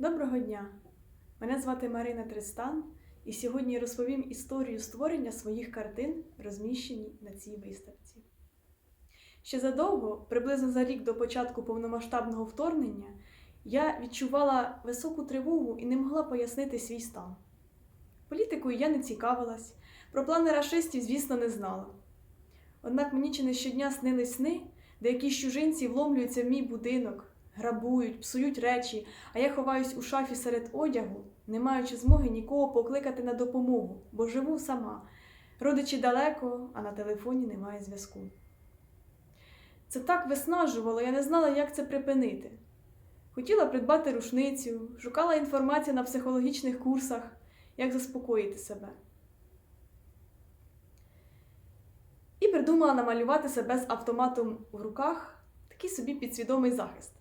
Доброго дня! Мене звати Марина Тристан, і сьогодні розповім історію створення своїх картин, розміщені на цій виставці. Ще задовго, приблизно за рік до початку повномасштабного вторгнення, я відчувала високу тривогу і не могла пояснити свій стан. Політикою я не цікавилась, про плани рашистів, звісно, не знала. Однак мені чи не щодня снились сни, де якісь чужинці вломлюються в мій будинок, грабують, псують речі, а я ховаюсь у шафі серед одягу, не маючи змоги нікого покликати на допомогу, бо живу сама. Родичі далеко, а на телефоні немає зв'язку. Це так виснажувало, я не знала, як це припинити. Хотіла придбати рушницю, шукала інформацію на психологічних курсах, як заспокоїти себе. І придумала намалювати себе з автоматом в руках, такий собі підсвідомий захист.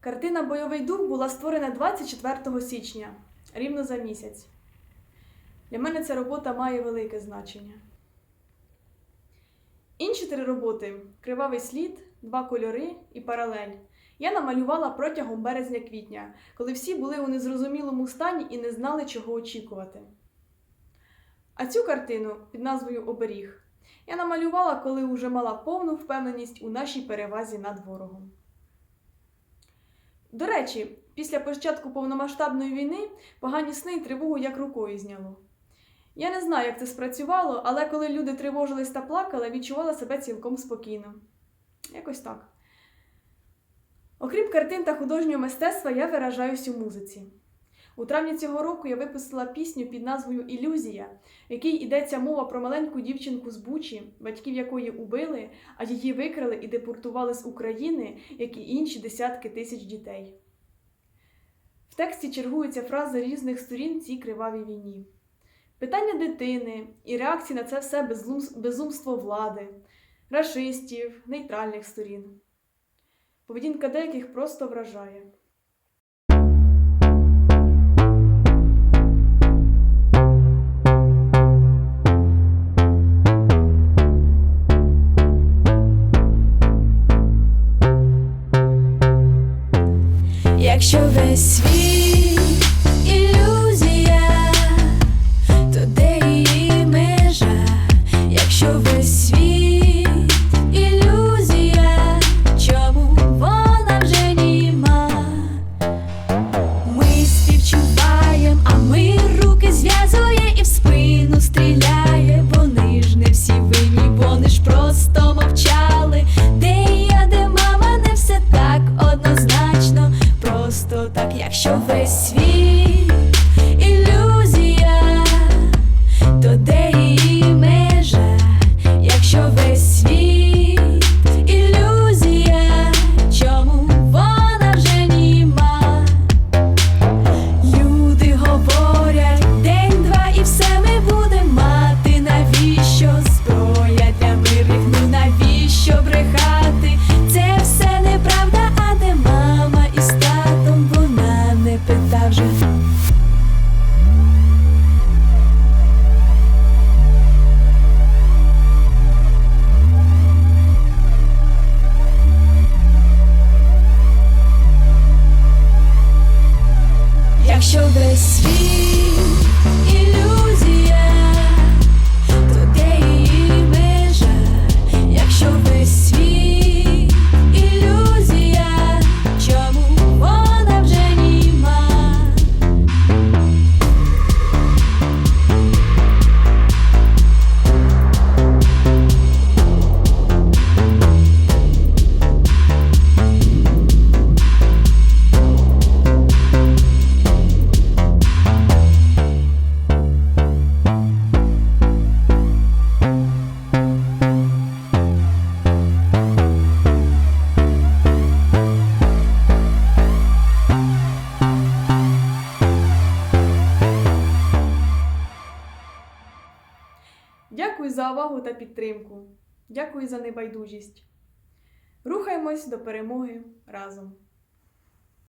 Картина Бойовий дух була створена 24 січня, рівно за місяць. Для мене ця робота має велике значення. Інші три роботи Кривавий слід, Два кольори і паралель. Я намалювала протягом березня-квітня, коли всі були у незрозумілому стані і не знали, чого очікувати. А цю картину під назвою Оберіг я намалювала, коли вже мала повну впевненість у нашій перевазі над ворогом. До речі, після початку повномасштабної війни погані сни і тривогу як рукою зняло. Я не знаю, як це спрацювало, але коли люди тривожились та плакали, відчувала себе цілком спокійно. Якось так. Окрім картин та художнього мистецтва, я виражаюсь у музиці. У травні цього року я випустила пісню під назвою Ілюзія, в якій йдеться мова про маленьку дівчинку з Бучі, батьків якої убили, а її викрали і депортували з України, як і інші десятки тисяч дітей. В тексті чергуються фрази різних сторін цій кривавій війні. Питання дитини і реакції на це все безумство влади, рашистів, нейтральних сторін. Поведінка деяких просто вражає. Якщо весь світ Якщо весь світ Дякую за увагу та підтримку. Дякую за небайдужість. Рухаємось до перемоги разом.